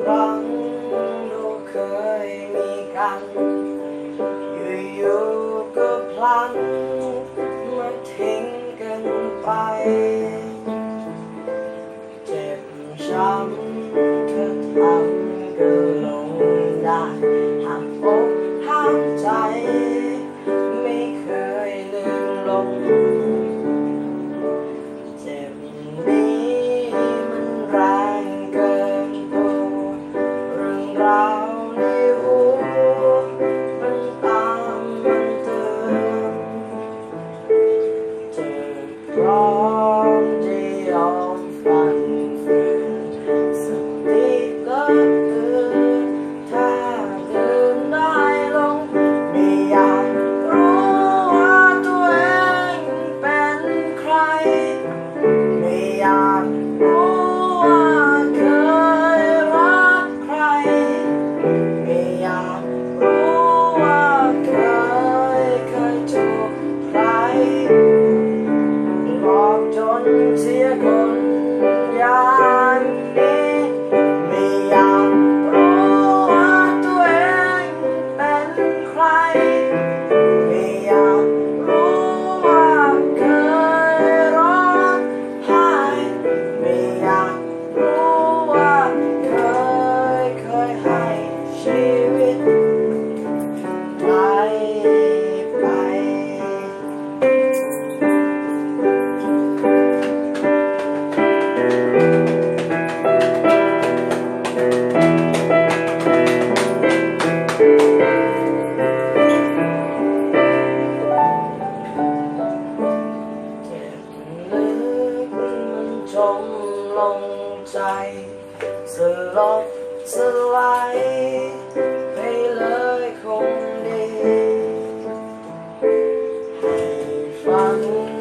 ครั้งลูกเคยมีกัน อยู่ๆก็พลันมาทิ้งกันไป เจ็บช้ำเธอทำก็ลงได้หักอกหักใจ งลงใจสลบสลายให้เลยคงดีให้ฟัง